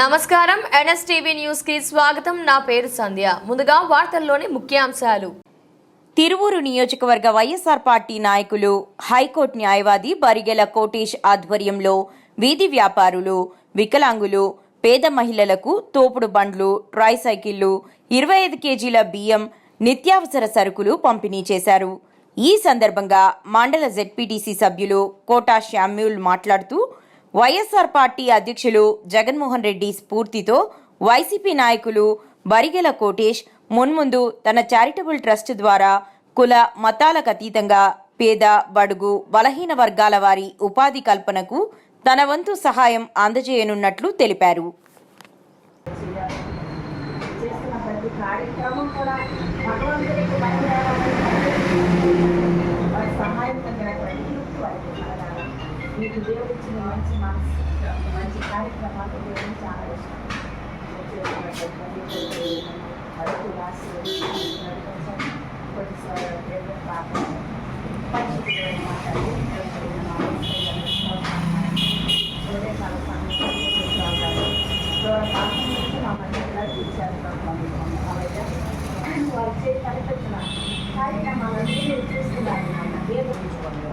నమస్కారం. ఎన్ఎస్టీవీ న్యూస్కి స్వాగతం. నా పేరు సంధ్య. ముందుగా వార్తల్లోని ముఖ్యాంశాలు. తిరువూరు నియోజకవర్గ వైఎస్ఆర్ పార్టీ నాయకులు హైకోర్టు న్యాయవాది బరిగెల కోటేష్ ఆధ్వర్యంలో వీధి వ్యాపారులు వికలాంగులు పేద మహిళలకు తోపుడు బండ్లు ట్రై సైకిళ్ళు ఇరవై ఐదు కేజీల బియ్యం నిత్యావసర సరుకులు పంపిణీ చేశారు. ఈ సందర్భంగా మండల జెడ్పీటీసీ సభ్యులు కోటా శామ్యూల్ మాట్లాడుతూ వైఎస్ఆర్ పార్టీ అధ్యక్షులు జగన్మోహన్ రెడ్డి స్ఫూర్తితో వైసీపీ నాయకులు బరిగెల కోటేష్ మున్ముందు తన చారిటబుల్ ట్రస్ట్ ద్వారా కుల మతాలకు అతీతంగా పేద బడుగు బలహీన వర్గాల వారి ఉపాధి కల్పనకు తన వంతు సహాయం అందజేయనున్నట్లు తెలిపారు. కార్యక్రమం కూడా భగవంతుడికి బయలుదేరాలని వారి సహాయం తగినటువంటి వారికి కలగాలి మీకు దేవుడు ఇచ్చిన మంచి మనసు మంచి కార్యక్రమాలు దేవుడు చాలా ఇష్టం అడుగు రాసి దేవుడైన మా యేసయ్య, ఉదయకాల సమయంలో మా ప్రభువు. అలాగే వారు చేసి కనిపించిన కార్యక్రమాలన్నీ నాయన. దేవుడు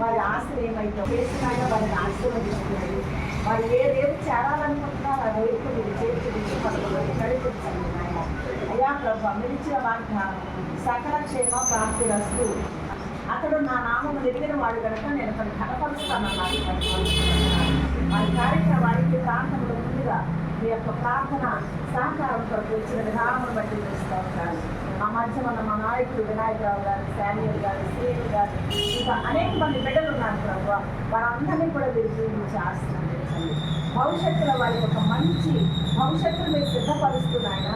వారి ఆశలు ఏమైతే చేస్తున్నాయో వారిని ఆశీర్వదిస్తున్నాయి వారు ఏ దేవుడు చేరాలనుకుంటున్నారో ఆ వైపు మీరు చేర్చి పడుకోవాలి నడిపించండి నాయన. అయ్యా ప్రభు మిలిచిన ఇచ్చిన సకల క్షేమ ప్రాప్తి వస్తూ అతడు నా నామం ఎదిగిన వాడు కనుక నేను అతను కనపరుస్తానన్నాడు వారి కార్యక్రమానికి ప్రాంతంలో ముందుగా మీ యొక్క ప్రార్థన సహకారం కొరకు ఇచ్చిన విధానం బట్టి చూస్తూ ఉంటాను మా మధ్య మన మా నాయకుడు వినాయకరావు గారు శామ్యుల్ గారు శ్రీలు గారు ఇంకా అనేక మంది బిడ్డలు ఉన్నారు ప్రభు. వారందరినీ కూడా మీరు జీవించి ఆశీర్వదించండి. భవిష్యత్తులో వారి యొక్క మంచి భవిష్యత్తును మీరు సిద్ధపరుస్తున్నాయన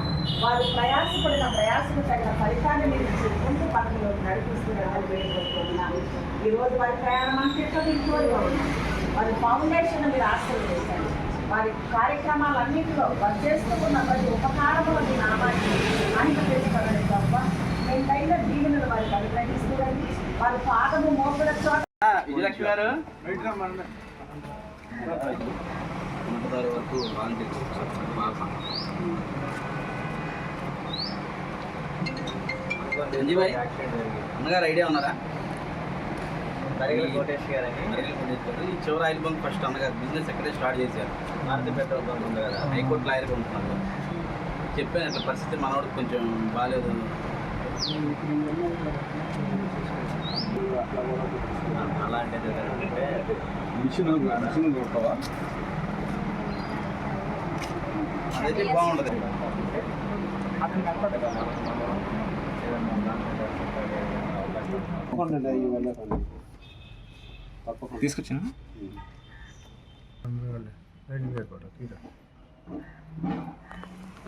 వారు ప్రయాసపడిన ప్రయాసకు తగిన ఫలితాన్ని మీరు ఇచ్చి ముందు పనులు నడిపిస్తున్నారు వేడుకుంటున్నాను. ఈ రోజు వారి ప్రయాణం అంతట్లో మీరు వారి ఫౌండేషన్ మీరు ఆశీర్వదించండి. వారి కార్యక్రమాలన్నింటిలో వారు చేస్తున్న ప్రతి ఉపకారములు మీ నామాన్ని అనుభవించగలని తప్ప ఎంతైనా దీవెనలు వారికి అనుగ్రహిస్తున్నది వారి పాదము మోపుల చోట విజయలక్ష్మి గారు. వరకు అన్నగారు ఐడియా ఉన్నారా? తరిగల కోటేష్ గారని మరిగిన కోటేష్ గారు. ఈ చివరి ఆయిల్ బంక్ ఫస్ట్ అన్నగారు బిజినెస్ ఎక్కడే స్టార్ట్ చేశారు. భారత పెట్రోల్ బంక్ ఉంది కదా హైకోర్టు లాయర్గా ఉంటున్నారు చెప్పాను అట్లా పరిస్థితి మనవాడికి కొంచెం బాగాలేదు అలాంటిది ఏంటంటే మిషన్ మిషన్ కొట్టవా అదైతే పని. తప్పకుండా. తీసుకొచ్చిన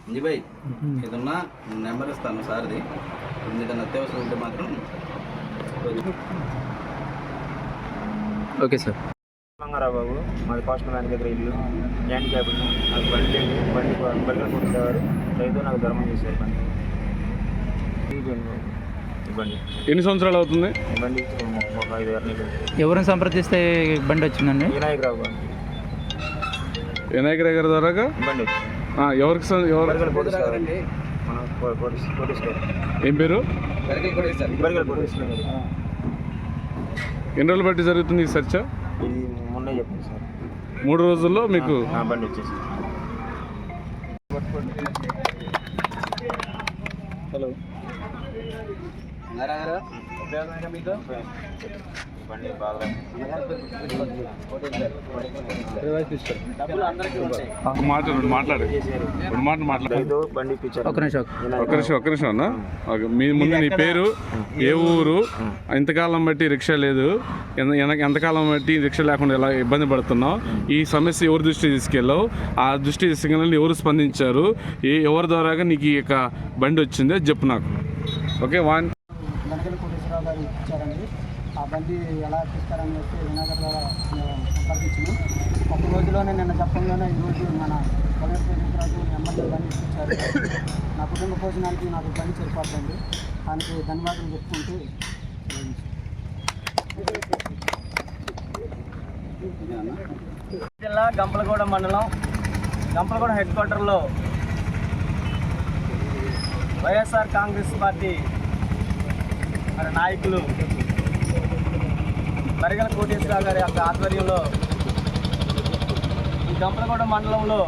సంజీబాయ్ ఏదన్నా నెంబర్ ఇస్తాను సార్ది. ఏదైనా అత్యవసరం ఉంటే మాత్రం ఓకే సార్. మంగారావు బాబు మాది పోస్ట్ మ్యాన్ దగ్గర ఇల్లు. హ్యాండ్ క్యాబిన్ నాకు బండి. బండి బండి కొట్టేవారు రైతు నాకు ధర్మం చేశారు బండి. ఎన్ని సంవత్సరాలు అవుతుంది? ఈ బండి ఒక ఐదు ఆరు నెలలు. ఎవరిని సంప్రదిస్తే బండి వచ్చిందండి? వినాయకరావు గారు వినాయక గారి ద్వారా బండి వచ్చింది. ఎవరికి సం- ఎవరు బరిగల పోలీస్ గారు. మన పో- పోలీస్ పోలీస్ గారు. ఏం పేరు? పోలీస్ ఎన్ని రోజులు బట్టి జరుగుతుంది ఈ చర్చ? ఇది మొన్నే చెప్పింది సార్. మూడు రోజుల్లో మీకు ఆ బండి వచ్చేసి హలో. మీకు? బాగా. ఒక మాట రెండు మాట్లాడు. రెండు మాటలు మాట్లాడు రైతు బండి ఇప్పించారు. ఒక నిమిషం ఒక్క నిమిషం. ఒక్క నిమిషం అన్న. ఓకే. మీ ముందు నీ పేరు ఏ ఊరు? ఇంతకాలం బట్టి రిక్షా లేదు. ఎంతకాలం బట్టి రిక్షా లేకుండా ఎలా ఇబ్బంది పడుతున్నావు? ఈ సమస్య ఎవరి దృష్టి తీసుకెళ్ళావు? ఆ దృష్టి తీసుకెళ్ళి ఎవరు స్పందించారు? ఏ ఎవరి ద్వారాగా నీకు ఈ యొక్క బండి వచ్చింది? అది చెప్పు నాకు. ఓకే వన్ గణగల కోటేశ్వరరావు గారు ఇచ్చారండి. ఆ బండి ఎలా ఎక్కిస్తారని చెప్పి వినాయకర్ ద్వారా సంప్రదించాము ఒక రోజులోనే నిన్న చెప్పంగానే ఈరోజు మన కొలర్ కోటేశ్వరరావు ఎమ్మెల్యే బండి ఇచ్చారు. నా కుటుంబ భోజనానికి నాకు బండి సరిపోతుంది దానికి ధన్యవాదాలు చెప్పుకుంటూ జిల్లా గంపలగూడ మండలం. గంపలగూడ హెడ్ క్వార్టర్లో వైఎస్ఆర్ కాంగ్రెస్ పార్టీ మరి నాయకులు మరిగల కోటేశ్వరరావు గారి యొక్క ఆధ్వర్యంలో ఈ గంపలగూడ మండలంలో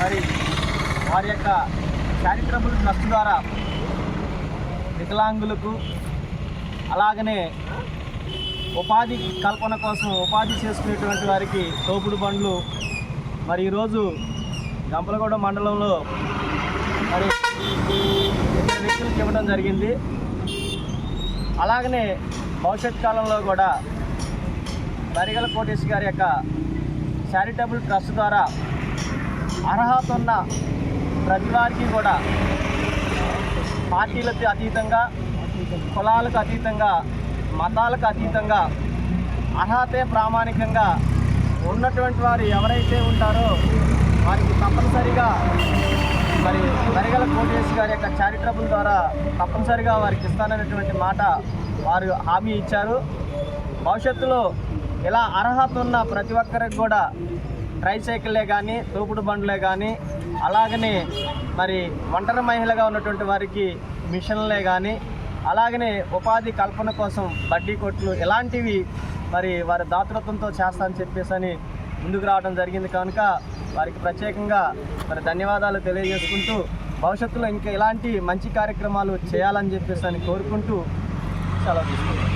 మరి వారి యొక్క చారిత్రబుల్ ట్రస్ట్ ద్వారా వికలాంగులకు అలాగనే ఉపాధి కల్పన కోసం ఉపాధి చేసుకునేటువంటి వారికి తోపుడు బండ్లు. మరి ఈరోజు గంపలగూడ మండలంలో మరి వ్యక్తులకు ఇవ్వడం జరిగింది. అలాగనే భవిష్యత్ కాలంలో కూడా బరిగల కోటేష్ గారి యొక్క చారిటబుల్ ట్రస్ట్ ద్వారా అర్హత ఉన్న ప్రతి వారికి కూడా పార్టీలకు అతీతంగా కులాలకు అతీతంగా మతాలకు అతీతంగా అర్హతే ప్రామాణికంగా ఉన్నటువంటి వారు ఎవరైతే ఉంటారో వారికి తప్పనిసరిగా మరి మరిగల కోటేశ్ గారి యొక్క చారిటబుల్ ద్వారా తప్పనిసరిగా వారికి ఇస్తాననేటువంటి మాట వారు హామీ ఇచ్చారు. భవిష్యత్తులో ఇలా అర్హత ఉన్న ప్రతి ఒక్కరికి కూడా ట్రైసైకిల్లే కానీ తోపుడు బండ్లే కానీ అలాగనే మరి ఒంటరి మహిళగా ఉన్నటువంటి వారికి మిషన్లే కానీ అలాగనే ఉపాధి కల్పన కోసం బడ్డీ కొట్లు ఇలాంటివి మరి వారి దాతృత్వంతో చేస్తా అని చెప్పేసి అని ముందుకు రావడం జరిగింది. కనుక వారికి ప్రత్యేకంగా మరి ధన్యవాదాలు తెలియజేసుకుంటూ భవిష్యత్తులో ఇంకా ఇలాంటి మంచి కార్యక్రమాలు చేయాలని చెప్పేసి అని కోరుకుంటూ సెలవు తీసుకుంటాను